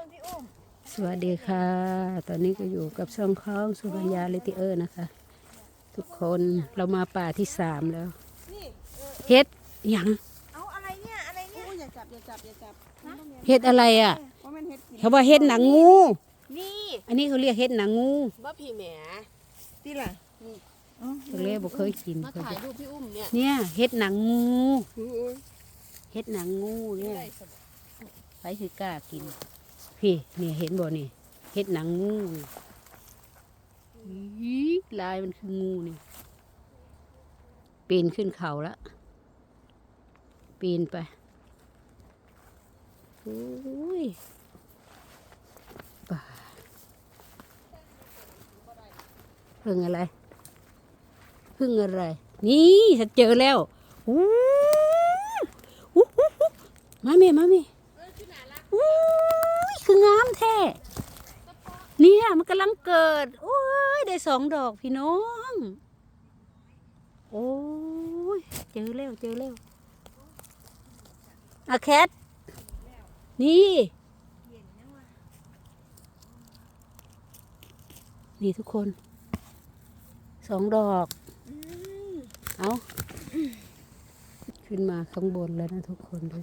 บิ่งพี่อุ้มสวัสดีค่ะ ตอนนี้ก็อยู่กับช่องคล้องสุบัญญาเลติเออร์นะคะ ทุกคนเรามาป่าที่สามแล้วนี่เฮ็ดหยังเอาอะไรเนี่ยอะไรเนี่ยอย่าจับอย่าจับอย่าจับเฮ็ดอะไรอะเพราะมันเฮ็ดกินเขาว่าเฮ็ดหนังงู นี่ อันนี้เขาเรียกเฮ็ดหนังงูบ่พี่แหมที่ล่ะเขาเรียกบ่เคยกินมาถ่ายรูปพี่อุ้มเนี่ยเนี่ยเฮ็ดหนังงูโอ้ยเฮ็ดหนังงูเนี่ยไปสิกล้ากิน พี่นี่เห็นบ่นี่เฮ็ดหนังงูนี่อี๋ลายมันคืองูนี่ปีนขึ้นเขาแล้วปีนไปโอ้ยป่าพึ่งอะไรพึ่งอะไร นี่ฉันเจอแล้วอู้หูมาเมีมาเมียอู้ยคืองามแท้ เนี่ยมันกำลังเกิด โอ้ย ได้สองดอกพี่น้อง โอ้ย เจอแล้วเจอแล้วอะแคท นี่ นี่ทุกคน สองดอก เอาขึ้นมาข้างบนแล้วนะทุกคนดู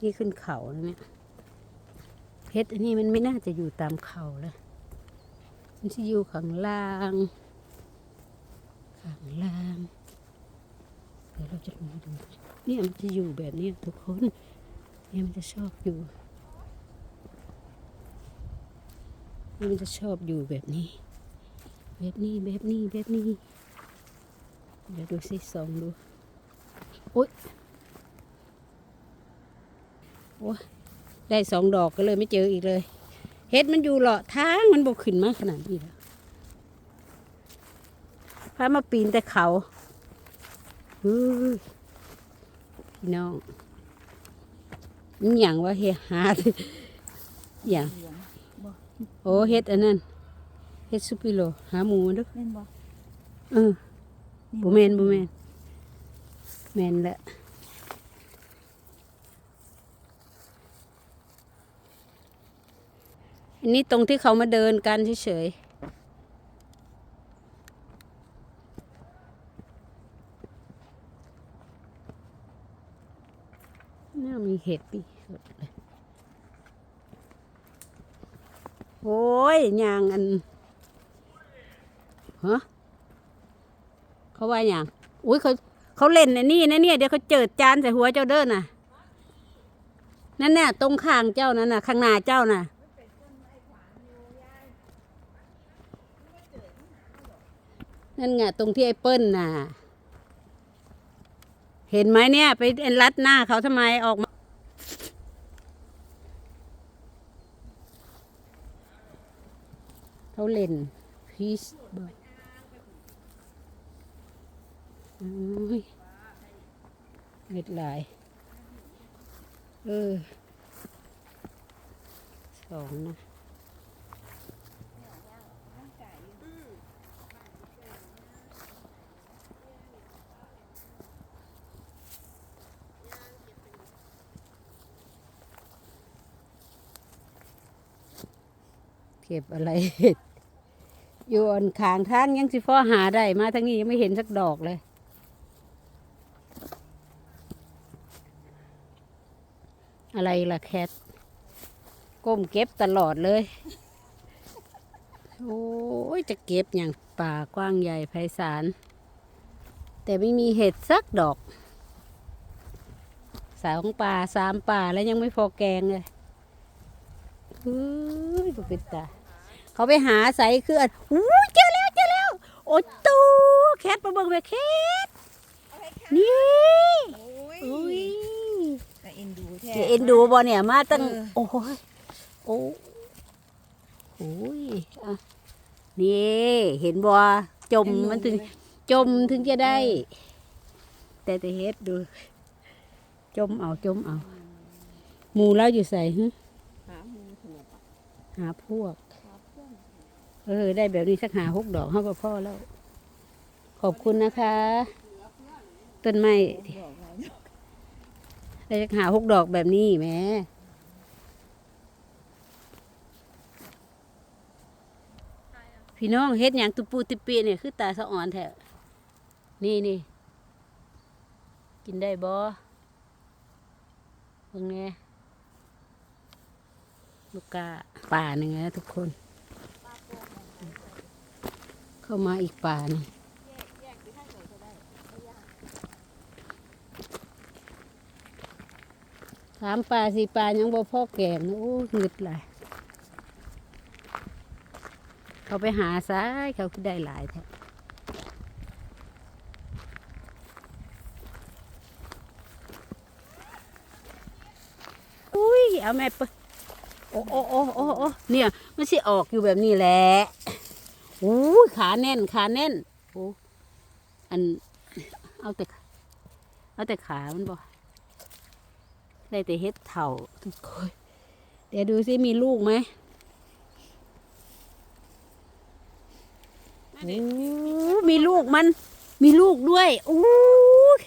นี่ขึ้นเขาแล้วเนี่ย เพชรอันนี้มันไม่น่าจะอยู่ตามเขาเลยมันจะอยู่ข้างล่างข้างล่างเดี๋ยวเราจะลงมาดูเนี่ยมันจะอยู่แบบนี้ทุกคนเนี่ยมันจะชอบอยู่เนี่ยมันจะชอบอยู่แบบนี้ แบบนี้แบบนี้แบบนี้เดี๋ยวดูสิสองดูโอ๊ยโอ้ย ได้สองดอกก็เลยไม่เจออีกเลยเฮ็ดมันอยู่เหลาะทางมันบกขึ้นมาขนาดนี้แล้วพามาปีนแต่เขาเฮ้ยพี่น้องนี่อย่างว่าเฮหาอหย่างโอ้เฮ็ดอันนั้นเฮ็ดซุปิโล หาหมูมาดูแม่นบ่เออบุแมนบุแมนแมนแหละ อันนี้ตรงที่เขามาเดินกันเฉยๆน่ามีเห็ดปีโอ้ยยางอันฮะเขาว่าอย่างอุ้ยเขาเขาเล่นในนี่นะเนี่ยเดี๋ยวเขาเจิดจานใส่หัวเจ้าเด้อน่ะ นั่นน่ะตรงข้างเจ้านั่นน่ะ ข้างหน้าเจ้าน่ะ นั่นไงตรงที่ไอ้เปิ้ลน่ะ เห็นไหมเนี่ย ไปเอ็นรัดหน้าเขาทำไมออกมาเขาเล่นพีชบอยโอ้ยเล็ดหลาย เออสองนะ ก็บอะไรอยู่อันขางทางยังสิพ่อหาได้มาทางนี้ยังไม่เห็นสักดอกเลย อะไรล่ะแคทก้มเก็บตลอดเลย โอ้ยจะเก็บอย่างป่ากว้างใหญ่ไพศาล แต่ไม่มีเห็ดสักดอก สาวของป่าสามป่าแล้วยังไม่พอแกงเลยเฮ้ยเป็นตา เขาไปหาใส่คืออันอู้ยเจอแล้วเจอแล้ว โอ้ตูแคทมาเบิ่งไปแคทนี่โอ้ยอุ้ยแต่เอ็นดูแท้เดี๋ยวเอ็นดูบ่เนี่ยมาตั้งเออโอ้ยโอ้โอ้ยอะนี่เห็นบ่จมมันถึงจมถึงจะได้ แต่แต่เฮ็ดดู จมเอาจมเอาหมูแล้วอยู่ใส่ฮึหาหมูขนมหาพวกเออได้แบบนี้สักหาหกดอกเขาก็พ่อแล้ว ขอบคุณนะคะ ต้นไม้ได้สักหาหกดอกแบบนี้แม่พี่น้องเฮ็ดอย่างตุปูติปีเนี่ยคือตาสะอ่อนแท้นี่นี่กินได้บอเบิ่งไงลูกกาป่าหนึ่งนะทุกคน เข้ามาอีกป่านึงถามป่าสิป่ายังบ่พ่อแก่งโอ้หงึดหลายเขาไปหาซ้ายเขาได้หลายแท้อุ้ยเอาแม่ไปโอ้โอ้โอ้โอ้โอ้เนี่ยมันสิออกอยู่แบบนี้แหละ อ้ยขาแน่นขาแน่นโอ้อันเอาแต่เอาแต่ขามันบ่ได้แต่เฮ็ดเถ่าทุกคนเดี๋ยวดูสิมีลูกไหมโอ้มีลูกมัน มีลูกด้วยโอ้ย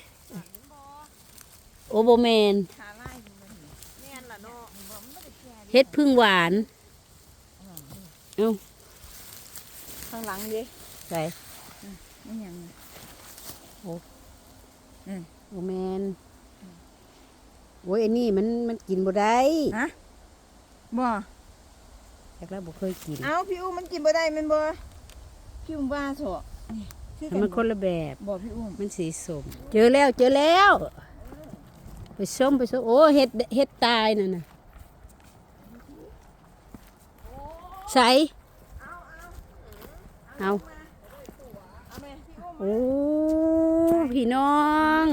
โอโบแมนขาไล่มันแม่นล่ะเนาะเฮ็ดพึ่งหวาน เอ้า ข้างหลังดิใส่ไม่ยังโอแมนโอ้ยไอ้นี่มันมันกินบ่ได้ฮะบ่แต่แล้วบ่เคยกิน เอ้าพี่อุ้มมันกินบ่ได้แมันบ่พี่อุ้มว่าโถนี่คือแต่มันคนละแบบบ่พี่อุ้มมันสีส้มเจอแล้วเจอแล้ว ไปส้มไปส้มโอ้เฮ็ดเฮ็ดตายนั่นน่ะใส่ เอาเอาแม่พี่อุ้มโอ้พี่น้อง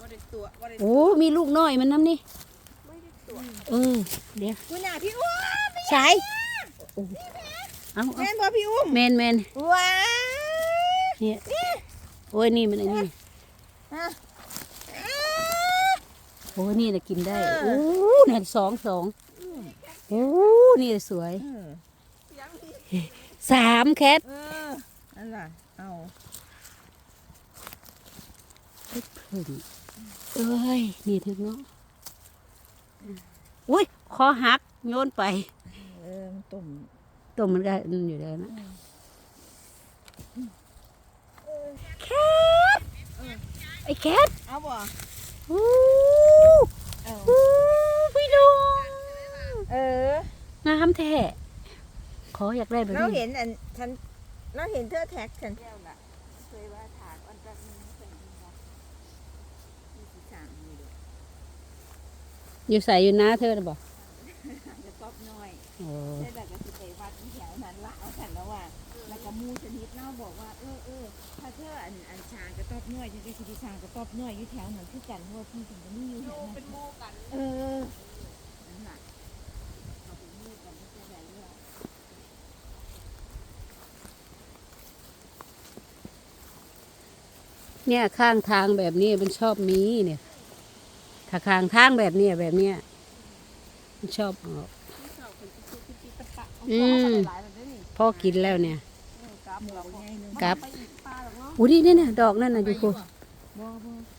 บ่ได้ตัวบ่ได้โอ้มีลูกน้อยมันน้ำนี่เออเดี๋ยวคุณน่ะพี่อุ้มใส่โอ้เอาเอาแม่นบ่พี่อุ้มแมนแมนว้าเนี่ยโอ้ยนี่มันอันนี้ฮะโอ้ยนี่นะกินได้โอ้นั่นสองสองโอ้นี่สวยเออ สามแคทเออนั่นล่ะเอาพึ่งเอ้ย นี่ถึงเนาะอุ้ยคอหักโยนไป เออมันต้มตัวมันก็อยู่แล้วนะแคทไอ้แคทเอาบ่อู้เอาอู้พี่น้องเอองามแท้ ขออยากได้แบบเรานี้เห็นอันฉันเราเห็นเธอแท็กฉันแล้วล่ะเคยว่าถากอันก็มีเคยมีว่ามีสิสามมีเด้ออยู่ใส่อยู่นะเธอนะบอกจะตอบน้อยโอ้ได้แบบก็สิไปวัดที่แถวนั้นละเอาฉันแล้วว่า แล้วก็หมูชนิดเล่าบอกว่าเออเออถ้าเธออันอันชางกระตอบน้อยจะได้สิที่ชางกระตอบน้อยอยู่แถวนั้นคือกันเพราะว่าพี่ถึงจะไม่อยู่แถวนั้นเป็นโมกัน เออนั่นล่ะเอาไปหมู่กันไม่ใช่ไรเรื่อง เนี่ยข้างทางแบบนี้มันชอบมีเนี่ย ถ้าข้างทางแบบเนี้ยแบบเนี้ยมันชอบออก อืมพ่อกินแล้วเนี่ยกับหมูใหญ่หนึงกับไปอีกปลาหรอกเนาะอู้นี่เนี่ยนะดอกนั่นน่ะอยู่คูบ่บ่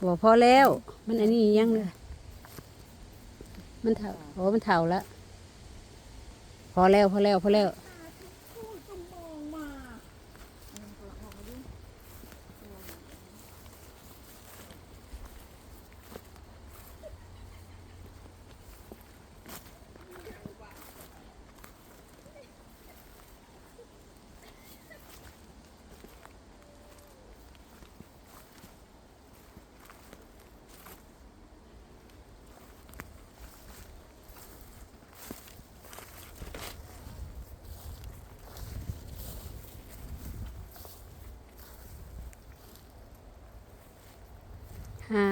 บอกพอแล้ว มันอันนี้ยังเลยมันเถาโอ้มันเถาแล้วพอแล้วพอแล้วพอแล้ว หา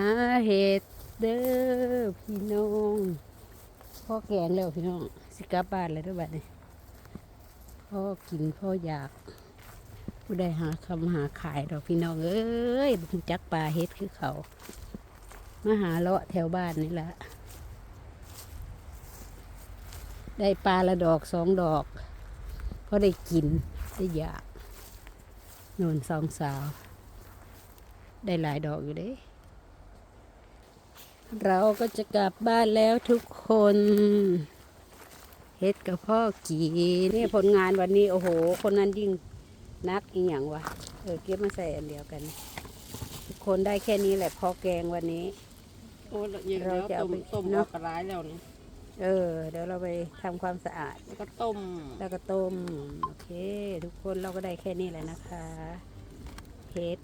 เห็ดเด้อพี่น้องพ่อแกงแล้วพี่น้องสิกลับบ้านเลยด้วยบัดนี้พ่อกินพ่ออยากผู้ใดหาคำหาขายดอกพี่น้องเอ้ยบุจักปลาเฮ็ดคือเขามาหาเลาะแถวบ้านนี่แหละได้ปลาละดอกสองดอกพอได้กินได้อยากนวนสองสาว ได้หลายดอกอยู่เด้ เราก็จะกลับบ้านแล้วทุกคนเฮ็ดกับพ่อกีนี่ผลงานวันนี้โอ้โห คนนั้นยิ่งนักอีหยังวะเออเก็บมาใส่อันเดียวกัน ทุกคนได้แค่นี้แหละพอแกงวันนี้โอ้ยอย่างเราแล้วจะเอาต้มไปต้มเนออะอกกระไรแล้วนี่เออ เดี๋ยวเราไปทำความสะอาดแล้วก็ต้ม แล้วก็ต้ม โอเค ทุกคนเราก็ได้แค่นี้แหละนะคะเฮ็ด